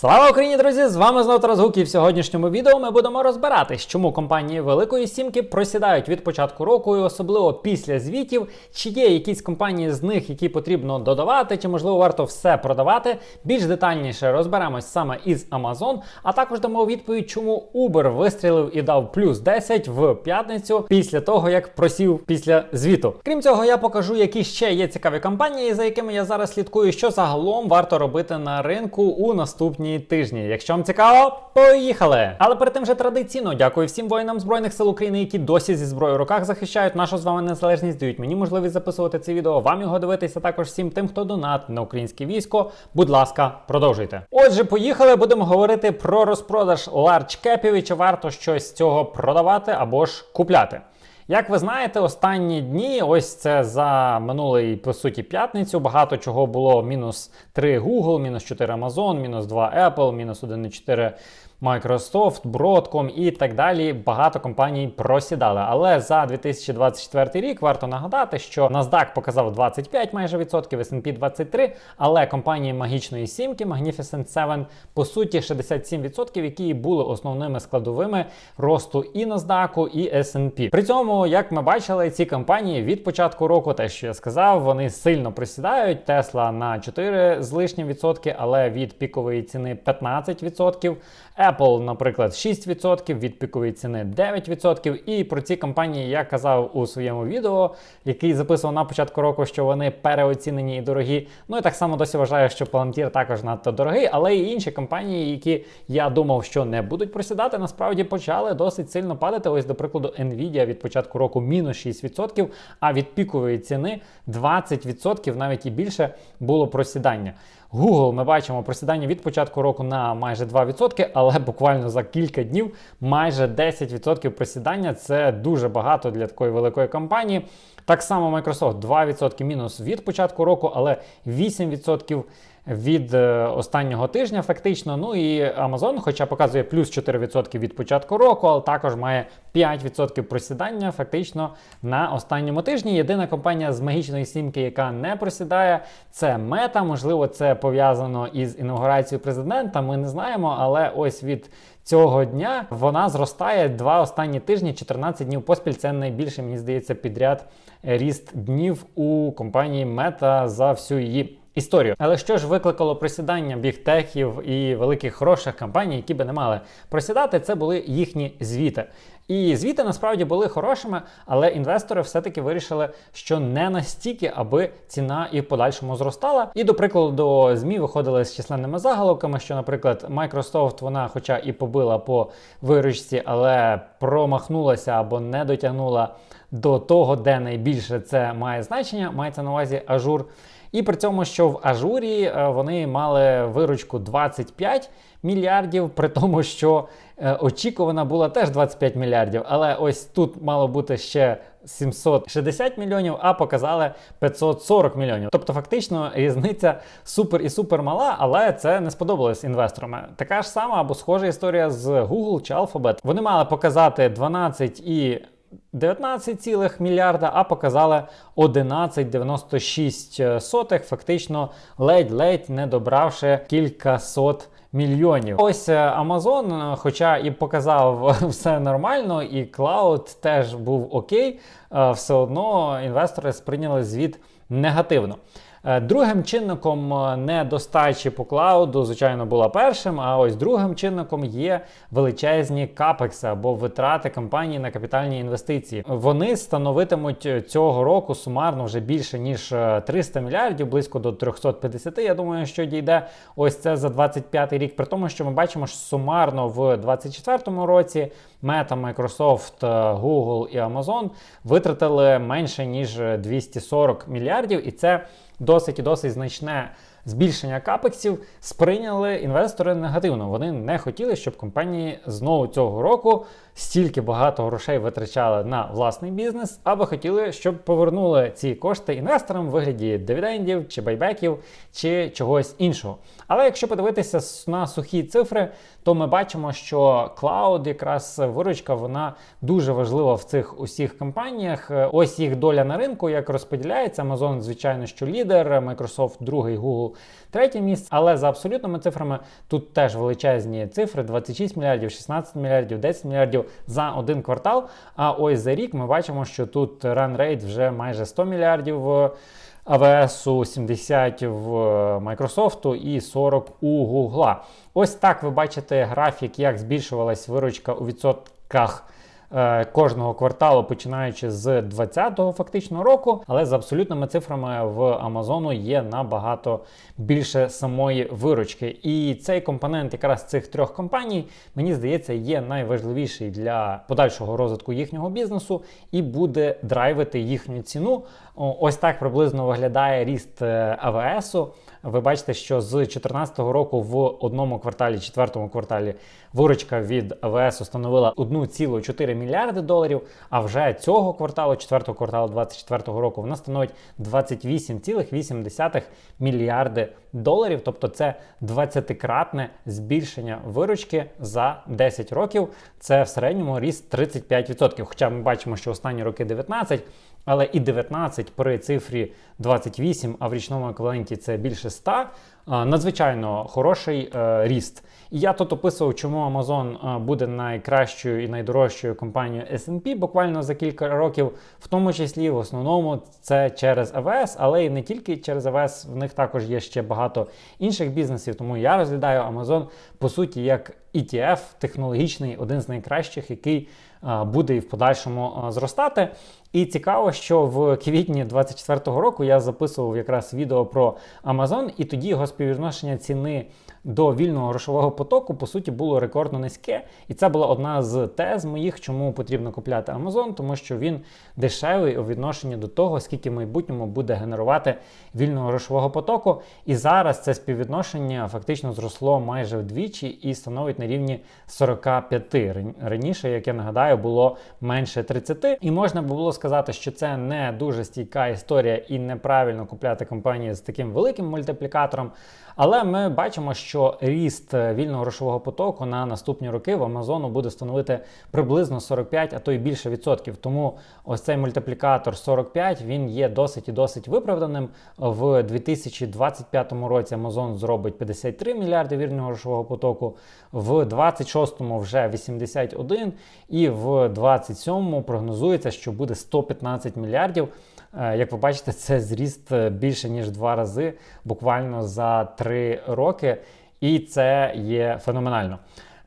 Слава Україні, друзі! З вами знову Тарас і в сьогоднішньому відео ми будемо розбиратись, чому компанії Великої Сімки просідають від початку року, і особливо після звітів, чи є якісь компанії з них, які потрібно додавати, чи можливо варто все продавати. Більш детальніше розберемось саме із Amazon, а також дамо відповідь, чому Uber вистрілив і дав плюс 10 в п'ятницю після того, як просів після звіту. Крім цього, я покажу, які ще є цікаві компанії, за якими я зараз слідкую, що загалом варто робити на ринку у наступні тижні. Якщо вам цікаво, поїхали! Але перед тим же традиційно дякую всім воїнам збройних сил України, які досі зі зброєю в руках захищають нашу з вами незалежність, дають мені можливість записувати це відео, вам його дивитися. Також всім тим, хто донат на українське військо. Будь ласка, продовжуйте. Отже, поїхали. Будемо говорити про розпродаж large кепів і чи варто щось з цього продавати або ж купляти. Як ви знаєте, останні дні, ось це за минулий по суті п'ятницю. Багато чого було мінус 3 Google, мінус 4 Amazon, мінус 2 Apple, мінус 1,4 Microsoft, Broadcom і так далі. Багато компаній просідали. Але за 2024 рік варто нагадати, що NASDAQ показав 25 майже відсотків, S&P 23, але компанії магічної сімки, Magnificent 7, по суті, 67%, які були основними складовими росту і NASDAQ, і S&P. При цьому, як ми бачили, ці компанії від початку року, те, що я сказав, вони сильно присідають. Tesla на 4 з лишнім відсотки, але від пікової ціни 15%. Apple, наприклад, 6%, від пікової ціни 9%. І про ці компанії я казав у своєму відео, який записував на початку року, що вони переоцінені і дорогі. Ну і так само досі вважаю, що Palantir також надто дорогий, але і інші компанії, які я думав, що не будуть просідати, насправді почали досить сильно падати. Ось, до прикладу, Nvidia від початку року мінус 6%, а від пікової ціни 20%, навіть і більше було просідання. Google ми бачимо просідання від початку року на майже 2%, але буквально за кілька днів майже 10% просідання це дуже багато для такої великої компанії. Так само Microsoft 2% мінус від початку року, але 8% від е, останнього тижня, фактично. Ну і Amazon, хоча показує плюс 4% від початку року, але також має 5% просідання фактично на останньому тижні. Єдина компанія з магічної сімки, яка не просідає, це Мета. Можливо, це пов'язано із інаугурацією президента. Ми не знаємо, але ось від. Цього дня вона зростає два останні тижні, 14 днів поспіль. Це найбільше, мені здається, підряд ріст днів у компанії Мета за всю її історію. Але що ж викликало просідання бігтехів і великих хороших компаній, які би не мали просідати, це були їхні звіти. І звіти насправді були хорошими, але інвестори все-таки вирішили, що не настільки, аби ціна і в подальшому зростала. І, до прикладу, ЗМІ виходили з численними заголовками, що, наприклад, Microsoft, вона, хоча і побила по виручці, але промахнулася або не дотягнула до того, де найбільше це має значення, мається на увазі ажур. І при цьому, що в ажурі е, вони мали виручку 25 мільярдів, при тому, що е, очікувана була теж 25 мільярдів. Але ось тут мало бути ще 760 мільйонів, а показали 540 мільйонів. Тобто, фактично, різниця супер і супер мала, але це не сподобалось інвесторам. Така ж сама або схожа історія з Google чи Alphabet. Вони мали показати 12 і 19 мільярда, а показали 11,96, фактично ледь-ледь не добравши кількасот мільйонів. Ось е, Amazon, хоча і показав все нормально, і Cloud теж був окей, е, все одно інвестори сприйняли звіт негативно. Е, другим чинником недостачі по клауду, звичайно, була першим. А ось другим чинником є величезні капекси або витрати компанії на капітальні інвестиції. Вони становитимуть цього року сумарно вже більше ніж 300 мільярдів, близько до 350. Я думаю, що дійде ось це за 25 рік. При тому, що ми бачимо, що сумарно в 24 році Meta, Microsoft, Google і Amazon витратили менше ніж 240 мільярдів, і це досить і досить значне збільшення капексів сприйняли інвестори негативно. Вони не хотіли, щоб компанії знову цього року стільки багато грошей витрачали на власний бізнес, або хотіли, щоб повернули ці кошти інвесторам в вигляді дивідендів чи байбеків чи чогось іншого. Але якщо подивитися на сухі цифри, то ми бачимо, що клауд, якраз виручка, вона дуже важлива в цих усіх компаніях. Ось їх доля на ринку, як розподіляється. Amazon, звичайно, що лідер, Microsoft другий, Google Google третє місце. Але за абсолютними цифрами тут теж величезні цифри: 26 мільярдів, 16 мільярдів, 10 мільярдів за один квартал. А ось за рік ми бачимо, що тут rate вже майже 100 мільярдів. АВС, 70 в Microsoft і 40 у Google. Ось так ви бачите графік, як збільшувалась виручка у відсотках. Е, Кожного кварталу, починаючи з 20-го фактично року, але з абсолютними цифрами в Амазону є набагато більше самої виручки. І цей компонент якраз цих трьох компаній, мені здається, є найважливіший для подальшого розвитку їхнього бізнесу і буде драйвити їхню ціну. Ось так приблизно виглядає ріст е, АВСу. Ви бачите, що з 2014 року в одному кварталі, четвертому кварталі, виручка від АВС становила 1,4 мільярди доларів. А вже цього кварталу, четвертого кварталу 2024 року, вона становить 28,8 мільярди доларів. Тобто це 20-кратне збільшення виручки за 10 років. Це в середньому ріст 35%. Хоча ми бачимо, що останні роки 19%. Але і 19 при цифрі 28, а в річному еквіваленті це більше 100, надзвичайно хороший е, ріст. І я тут описував, чому Amazon е, буде найкращою і найдорожчою компанією S&P буквально за кілька років, в тому числі в основному це через AWS, але і не тільки через AWS, в них також є ще багато інших бізнесів. Тому я розглядаю Amazon по суті як ETF технологічний, один з найкращих, який е, буде і в подальшому зростати. І цікаво, що в квітні 24-го року я записував якраз відео про Amazon, і тоді його співвідношення ціни до вільного грошового потоку по суті було рекордно низьке. І це була одна з тез моїх, чому потрібно купляти Amazon, тому що він дешевий у відношенні до того, скільки в майбутньому буде генерувати вільного грошового потоку. І зараз це співвідношення фактично зросло майже вдвічі і становить на рівні 45. Раніше, як я нагадаю, було менше 30. І можна було сказати, що це не дуже стійка історія і неправильно купляти компанії з таким великим мультиплікатором. Але ми бачимо, що ріст вільного грошового потоку на наступні роки в Амазону буде становити приблизно 45, а то й більше відсотків. Тому ось цей мультиплікатор 45 він є досить і досить виправданим. В 2025 році Amazon зробить 53 мільярди вільного грошового потоку, в 26-му вже 81, і в 27-му прогнозується, що буде 115 мільярдів. Е, Як ви бачите, це зріст е, більше ніж два рази, буквально за три роки, і це є феноменально.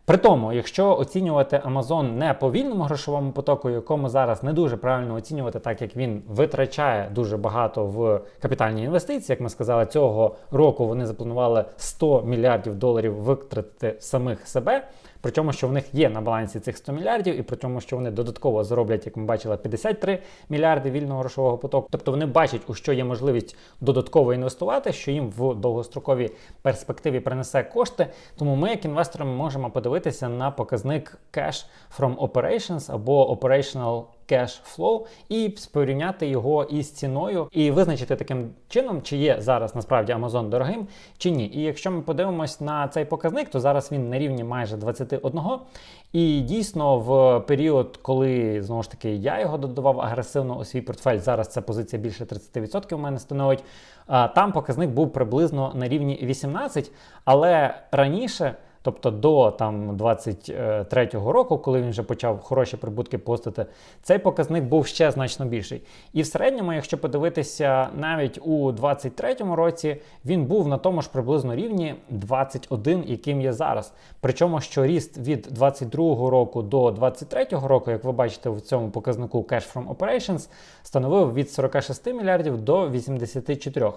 При тому, якщо оцінювати Amazon не по вільному грошовому потоку, якому зараз не дуже правильно оцінювати, так як він витрачає дуже багато в капітальні інвестиції, як ми сказали, цього року вони запланували 100 мільярдів доларів витратити самих себе. Причому, що в них є на балансі цих 100 мільярдів, і при тому, що вони додатково зароблять, як ми бачили, 53 мільярди вільного грошового потоку. Тобто вони бачать, у що є можливість додатково інвестувати, що їм в довгостроковій перспективі принесе кошти. Тому ми, як інвестори, можемо подивитися на показник Cash from Operations або Operational Cash Flow і порівняти його із ціною, і визначити таким чином, чи є зараз насправді Amazon дорогим чи ні. І якщо ми подивимось на цей показник, то зараз він на рівні майже 21. І дійсно, в період, коли знову ж таки я його додавав агресивно у свій портфель, зараз ця позиція більше 30% у мене становить. Там показник був приблизно на рівні 18, але раніше. Тобто до там 23-го року, коли він вже почав хороші прибутки постити, цей показник був ще значно більший. І в середньому, якщо подивитися, навіть у 23-му році він був на тому ж приблизно рівні 21, яким є зараз. Причому, що ріст від 22-го року до 23-го року, як ви бачите в цьому показнику Cash from Operations, становив від 46 мільярдів до 84.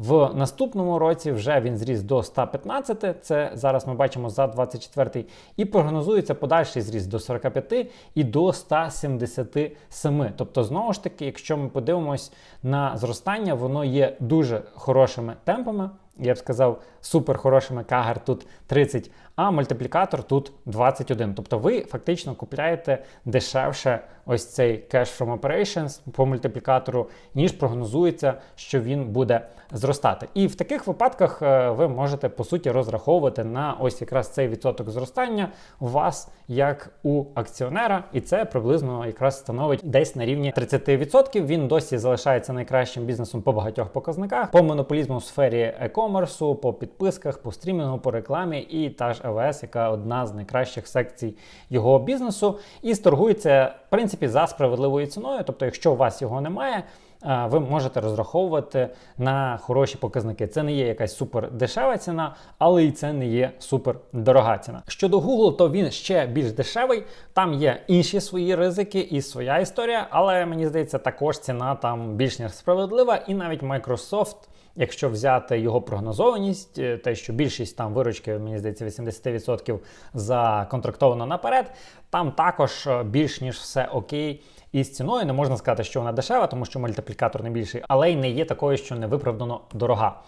В наступному році вже він зріс до 115, це зараз ми бачимо за 24 і прогнозується подальший зріст до 45 і до 177. Тобто, знову ж таки, якщо ми подивимось на зростання, воно є дуже хорошими темпами. Я б сказав, супер хорошими кагер тут 30, а мультиплікатор тут 21. Тобто ви фактично купляєте дешевше ось цей Cash from Operations по мультиплікатору, ніж прогнозується, що він буде зростати. І в таких випадках е, ви можете по суті розраховувати на ось якраз цей відсоток зростання у вас як у акціонера, і це приблизно якраз становить десь на рівні 30%. Він досі залишається найкращим бізнесом по багатьох показниках. По монополізму в сфері e e-комерсу, по підписках, по стрімінгу, по рекламі, і та ж АВС, яка одна з найкращих секцій його бізнесу, і торгується в принципі за справедливою ціною. Тобто, якщо у вас його немає. е, Ви можете розраховувати на хороші показники. Це не є якась супер дешева ціна, але і це не є супер дорога ціна. Щодо Google, то він ще більш дешевий. Там є інші свої ризики і своя історія, але мені здається, також ціна там більш ніж справедлива, і навіть Microsoft. Якщо взяти його прогнозованість, е, те, що більшість там виручки, мені здається, 80% законтрактовано наперед, там також е, більш ніж все окей із ціною. Не можна сказати, що вона дешева, тому що мультиплікатор не більший, але й не є такою, що не виправдано дорога.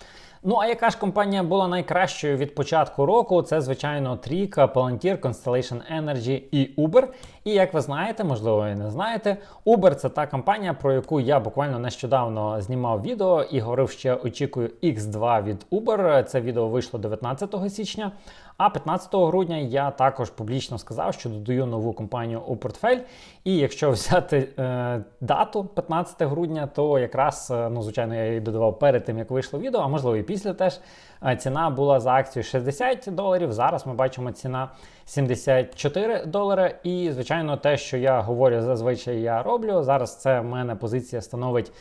Ну а яка ж компанія була найкращою від початку року? Це, звичайно, трійка, Palantir, Constellation Energy і Uber. І як ви знаєте, можливо, ви не знаєте, Uber це та компанія, про яку я буквально нещодавно знімав відео і говорив, що очікую X2 від Uber. Це відео вийшло 19 січня. А 15 грудня я також публічно сказав, що додаю нову компанію у портфель. І якщо взяти е, дату 15 грудня, то якраз, е, ну звичайно, я її додавав перед тим, як вийшло відео, а можливо і після теж. Ціна була за акцію 60 доларів. Зараз ми бачимо ціна 74 долари. І, звичайно, те, що я говорю, зазвичай я роблю. Зараз це в мене позиція становить.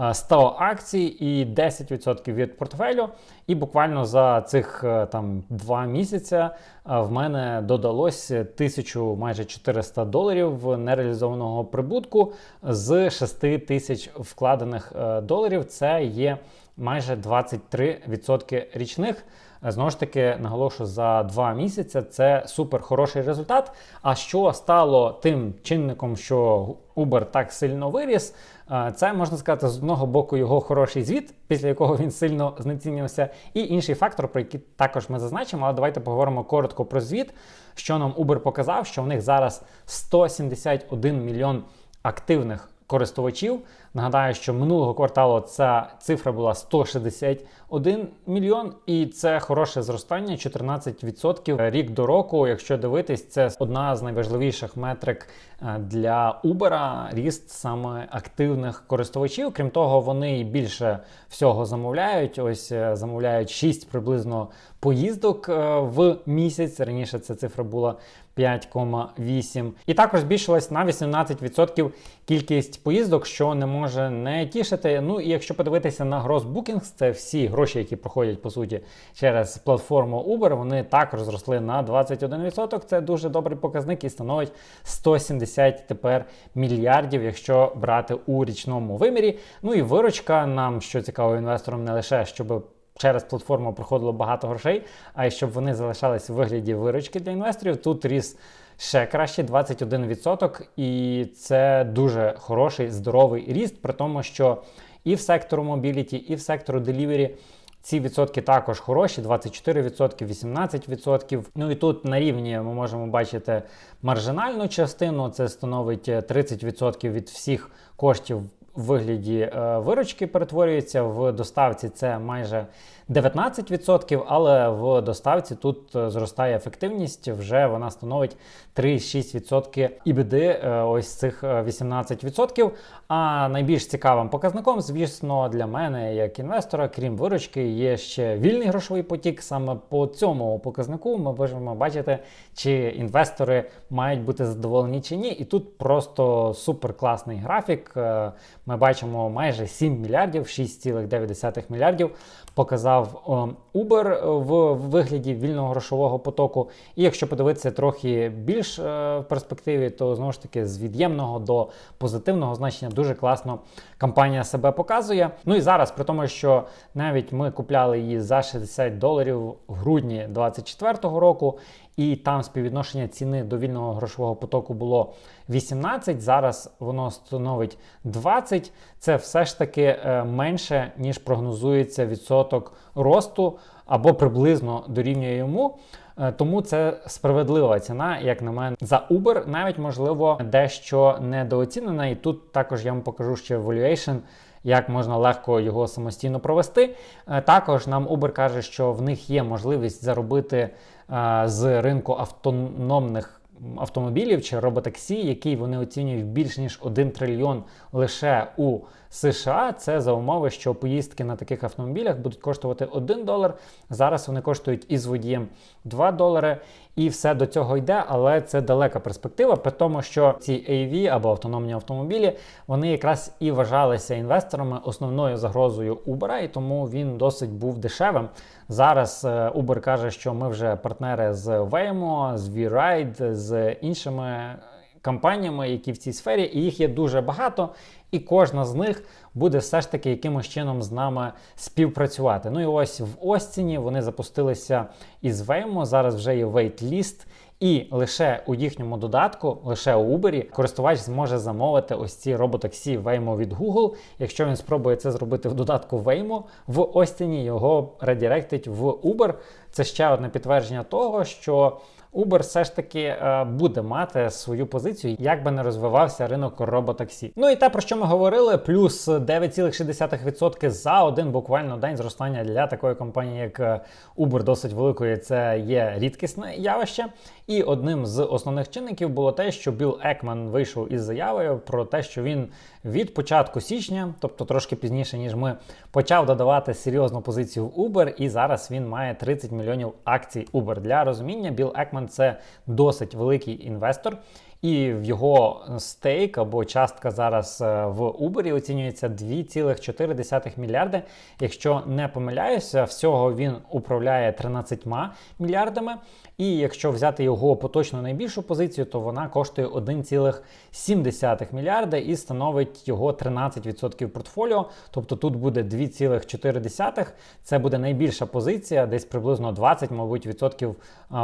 Е, 100 акцій і 10% від портфелю. І буквально за цих е, там два місяці е, в мене додалось 1000 майже 400 доларів нереалізованого прибутку з 6 тисяч вкладених е, доларів. Це є майже 23% річних. Е, Знову ж таки, наголошую, за два місяці це супер хороший результат. А що стало тим чинником, що Uber так сильно виріс? Е, Це можна сказати з одного боку його хороший звіт, після якого він сильно знецінився, і інший фактор, про який також ми зазначимо. Але давайте поговоримо коротко про звіт. Що нам Uber показав, що в них зараз 171 мільйон активних користувачів. Нагадаю, що минулого кварталу ця цифра була 161 мільйон, і це хороше зростання 14% рік до року. Якщо дивитись, це одна з найважливіших метрик е, для Uber, ріст саме активних користувачів. Крім того, вони більше всього замовляють. Ось е, замовляють 6 приблизно поїздок е, в місяць. Раніше ця цифра була 5,8. І також збільшилась на 18% кількість поїздок, що не може не тішити. Ну і якщо подивитися на Gross Bookings, це всі гроші, які проходять по суті через платформу Uber, вони також зросли на 21%. Це дуже добрий показник і становить 170 тепер мільярдів, якщо брати у річному вимірі. Ну і виручка нам, що цікаво інвесторам, не лише щоб через платформу проходило багато грошей, а й щоб вони залишались в вигляді виручки для інвесторів. Тут ріс ще краще 21%, і це дуже хороший здоровий ріст, при тому, що і в сектору мобіліті, і в сектору делівері. Ці відсотки також хороші: 24%, 18%. Ну і тут на рівні ми можемо бачити маржинальну частину. Це становить 30% від всіх коштів в вигляді е, виручки перетворюється. В доставці це майже 19%, але в доставці тут е, зростає ефективність. Вже вона становить 3,6% ІБД, е, ось цих е, 18%. А найбільш цікавим показником, звісно, для мене, як інвестора, крім виручки, є ще вільний грошовий потік. Саме по цьому показнику ми можемо бачити, чи інвестори мають бути задоволені чи ні. І тут просто супер класний графік. Е, Ми бачимо майже 7 мільярдів, 6,9 мільярдів показав о, Uber в вигляді вільного грошового потоку. І якщо подивитися трохи більш е, в перспективі, то знову ж таки з від'ємного до позитивного значення дуже класно компанія себе показує. Ну і зараз, при тому, що навіть ми купляли її за 60 доларів в грудні 2024 року. І там співвідношення ціни до вільного грошового потоку було 18, зараз воно становить 20. Це все ж таки е, менше, ніж прогнозується відсоток росту або приблизно дорівнює йому. Е, Тому це справедлива ціна, як на мене, за Uber, навіть можливо дещо недооцінена. І тут також я вам покажу ще valuation, як можна легко його самостійно провести. Е, Також нам Uber каже, що в них є можливість заробити е, з ринку автономних автомобілів чи роботаксі, який вони оцінюють більш ніж 1 трильйон лише у США. Це за умови, що поїздки на таких автомобілях будуть коштувати 1 долар. Зараз вони коштують із водієм 2 долари. І все до цього йде, але це далека перспектива, при тому, що ці AV або автономні автомобілі вони якраз і вважалися інвесторами основною загрозою Uber, і тому він досить був дешевим. Зараз е, Uber каже, що ми вже партнери з Waymo, з VRide, з іншими компаніями, які в цій сфері, і їх є дуже багато, і кожна з них буде все ж таки якимось чином з нами співпрацювати. Ну і ось в Остіні вони запустилися із Waymo, зараз вже є waitlist, і лише у їхньому додатку, лише у Uber, користувач зможе замовити ось ці роботаксі Waymo від Google. Якщо він спробує це зробити в додатку Waymo, в Остіні його редиректить в Uber. Це ще одне підтвердження того, що Uber все ж таки е, буде мати свою позицію, як би не розвивався ринок роботаксі. Ну і те, про що ми говорили, плюс 9,6% за один буквально день зростання для такої компанії, як е, Uber, досить великої. Це є рідкісне явище. І одним з основних чинників було те, що Білл Екман вийшов із заявою про те, що він від початку січня, тобто трошки пізніше, ніж ми, почав додавати серйозну позицію в Uber, і зараз він має 30 мільйонів акцій Uber. Для розуміння, Білл Екман це досить великий інвестор. І в його стейк або частка зараз е, в Uber оцінюється 2,4 мільярди. Якщо не помиляюся, всього він управляє 13 мільярдами. І якщо взяти його поточну найбільшу позицію, то вона коштує 1,7 мільярда і становить його 13% портфоліо. Тобто тут буде 2,4. Це буде найбільша позиція, десь приблизно 20, мабуть, відсотків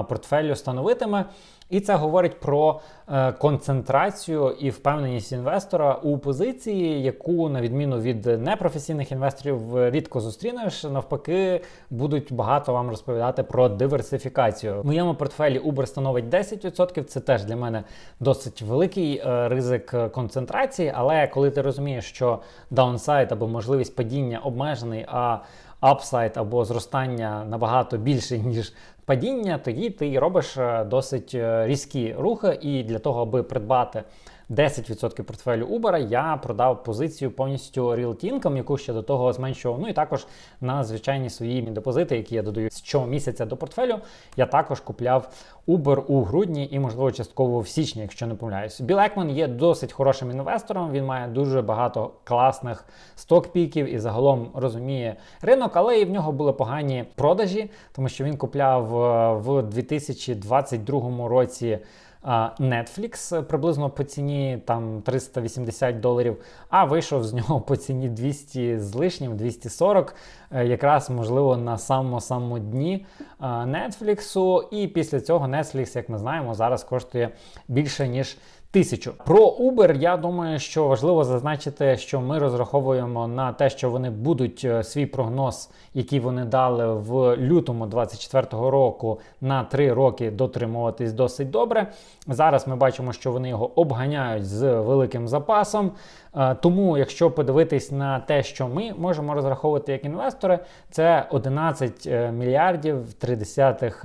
портфелю становитиме. І це говорить про е, концентрацію і впевненість інвестора у позиції, яку, на відміну від непрофесійних інвесторів, рідко зустрінеш. Навпаки, будуть багато вам розповідати про диверсифікацію. В моєму портфелі Uber становить 10%. Це теж для мене досить великий е, ризик концентрації. Але коли ти розумієш, що даунсайд або можливість падіння обмежений, а апсайд або зростання набагато більше, ніж падіння, тоді ти робиш е, досить е, різкі рухи, і для того, аби придбати 10% портфелю Uber, я продав позицію повністю Real Income, яку ще до того зменшував. Ну і також на звичайні свої депозити, які я додаю з щомісяця до портфелю, я також купляв Uber у грудні і, можливо, частково в січні, якщо не помиляюсь. Біл Екман є досить хорошим інвестором. Він має дуже багато класних сток-піків і загалом розуміє ринок, але і в нього були погані продажі, тому що він купляв е, в 2022 році. Netflix приблизно по ціні там 380 доларів, а вийшов з нього по ціні 200 з лишнім, 240, е, якраз можливо на самому-самому дні Netflix. І після цього Netflix, як ми знаємо, зараз коштує більше ніж тисячу. Про Uber я думаю, що важливо зазначити, що ми розраховуємо на те, що вони будуть е, свій прогноз, який вони дали в лютому 2024 року, на 3 роки дотримуватись досить добре. Зараз ми бачимо, що вони його обганяють з великим запасом. Е, тому, якщо подивитись на те, що ми можемо розраховувати як інвестори, це 11 е, мільярдів 30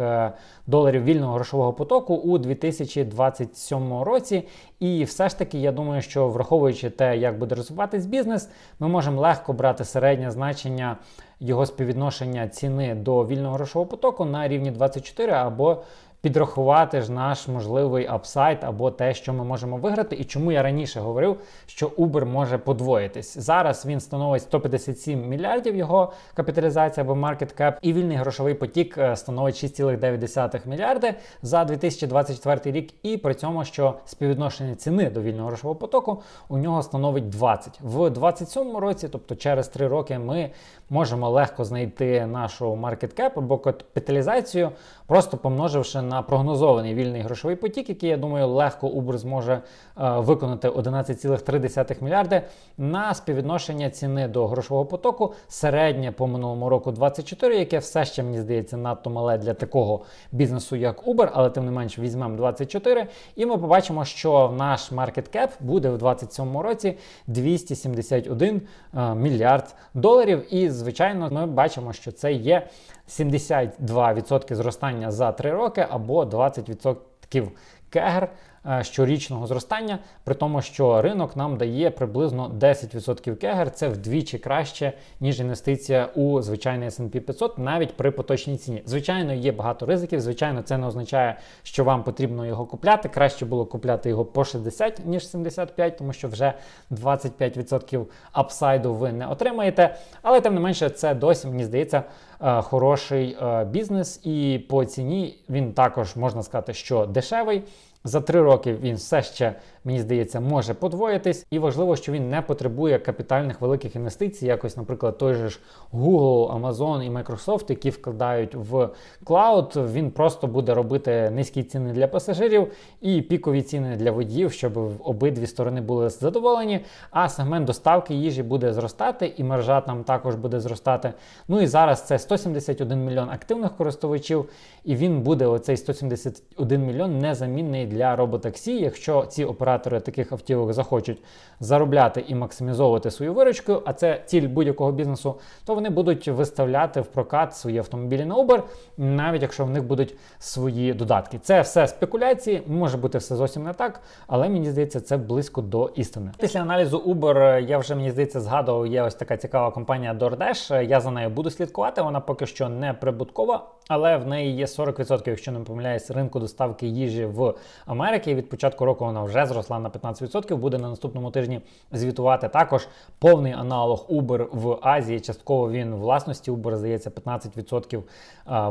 доларів вільного грошового потоку у 2027 році. І все ж таки, я думаю, що враховуючи те, як буде розвиватись бізнес, ми можемо легко брати середнє значення його співвідношення ціни до вільного грошового потоку на рівні 24 або підрахувати ж наш можливий апсайт або те, що ми можемо виграти. І чому я раніше говорив, що Uber може подвоїтись. Зараз він становить 157 мільярдів його капіталізація або market cap, і вільний грошовий потік е, становить 6,9 мільярди за 2024 рік. І при цьому, що співвідношення ціни до вільного грошового потоку у нього становить 20. В 2027 році, тобто через 3 роки, ми можемо легко знайти нашу market cap або капіталізацію, просто помноживши на прогнозований вільний грошовий потік, який, я думаю, легко Uber зможе е, виконати 11,3 мільярди на співвідношення ціни до грошового потоку, середнє по минулому року 24, яке все ще мені здається надто мале для такого бізнесу, як Uber, але тим не менш візьмемо 24, і ми побачимо, що наш market cap буде в 2027 році 271 е, мільярд доларів. І звичайно, ми бачимо, що це є 72% зростання за 3 роки або 20% кегер е, щорічного зростання, при тому, що ринок нам дає приблизно 10% кегер. Це вдвічі краще, ніж інвестиція у звичайний S&P 500, навіть при поточній ціні. Звичайно, є багато ризиків. Звичайно, це не означає, що вам потрібно його купляти. Краще було купляти його по 60, ніж 75, тому що вже 25% апсайду ви не отримаєте. Але тим не менше, це досі мені здається е, хороший е, бізнес, і по ціні він також можна сказати, що дешевий. За три роки він все ще, мені здається, може подвоїтись, і важливо, що він не потребує капітальних великих інвестицій, якось, наприклад, той же ж Google, Amazon і Microsoft, які вкладають в клауд. Він просто буде робити низькі ціни для пасажирів і пікові ціни для водіїв, щоб обидві сторони були задоволені. А сегмент доставки їжі буде зростати, і маржа там також буде зростати. Ну і зараз це 171 мільйон активних користувачів, і він буде оцей 171 мільйон незамінний для роботаксі. Якщо ці оператори таких автівок захочуть заробляти і максимізовувати свою виручку, а це ціль будь-якого бізнесу, то вони будуть виставляти в прокат свої автомобілі на Uber, навіть якщо в них будуть свої додатки. Це все спекуляції, може бути все зовсім не так, але мені здається, це близько до істини. Після аналізу Uber я вже мені здається згадував, є ось така цікава компанія DoorDash. Я за нею буду слідкувати. Вона поки що не прибуткова, але в неї є 40%, якщо не помиляюсь, ринку доставки їжі в Америці. Від початку року вона вже зросла на 15%. Буде на наступному тижні звітувати також повний аналог Uber в Азії. Частково він власності Uber, здається, 15%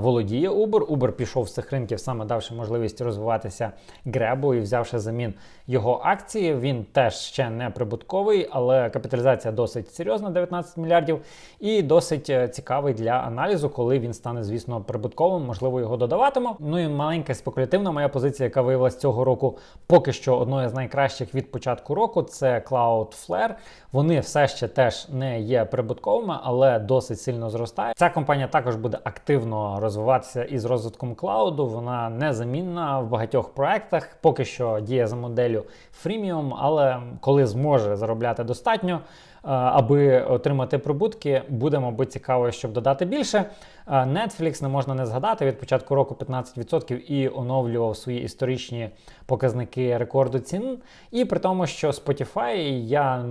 володіє Uber. Uber пішов з цих ринків, саме давши можливість розвиватися Гребу і взявши замін його акції. Він теж ще не прибутковий, але капіталізація досить серйозна, 19 мільярдів, і досить е, цікавий для аналізу, коли він стане, звісно, прибутковим. Можливо, його додаватиму. Ну і маленька спекулятивна моя позиція, яка виявилася цього року поки що одною з найкращих від початку року. Це Cloudflare. Вони все ще теж не є прибутковими, але досить сильно зростають. Ця компанія також буде активно розвиватися із розвитком клауду. Вона незамінна в багатьох проектах. Поки що діє за моделлю freemium, але коли зможе заробляти достатньо. е, Аби отримати прибутки, буде, мабуть, цікаво, щоб додати більше. Е, Netflix не можна не згадати від початку року 15% і оновлював свої історичні показники рекорду цін. І при тому, що Spotify, я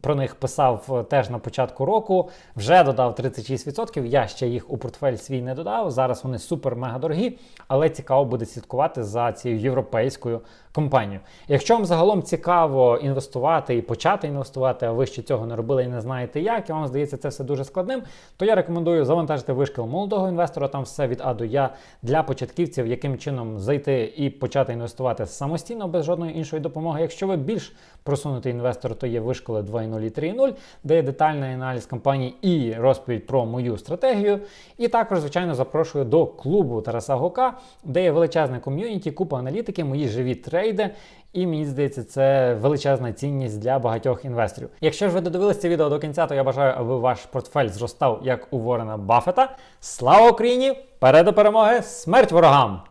про них писав теж на початку року, вже додав 36%. Я ще їх у портфель свій не додав. Зараз вони супер-мега дорогі, але цікаво буде слідкувати за цією європейською компанією. Якщо вам загалом цікаво інвестувати і почати інвестувати, а ви ще цього не робили і не знаєте як, і вам здається це все дуже складним, то я рекомендую завантажити вишкіл молодого інвестора. Там все від А до Я для початківців, яким чином зайти і почати інвестувати самостійно без жодної іншої допомоги. Якщо ви більш просунутий інвестор, то є вишколи 2.0 і 3.0, де є детальний аналіз компаній і розповідь про мою стратегію. І також, звичайно, запрошую до клубу Тараса Гока, де є величезне ком'юніті, купа аналітики, мої живі трейди. І мені здається, це величезна цінність для багатьох інвесторів. Якщо ж ви додивилися це відео до кінця, то я бажаю, аби ваш портфель зростав як у Ворена Баффета. Слава Україні! Перед до перемоги! Смерть ворогам!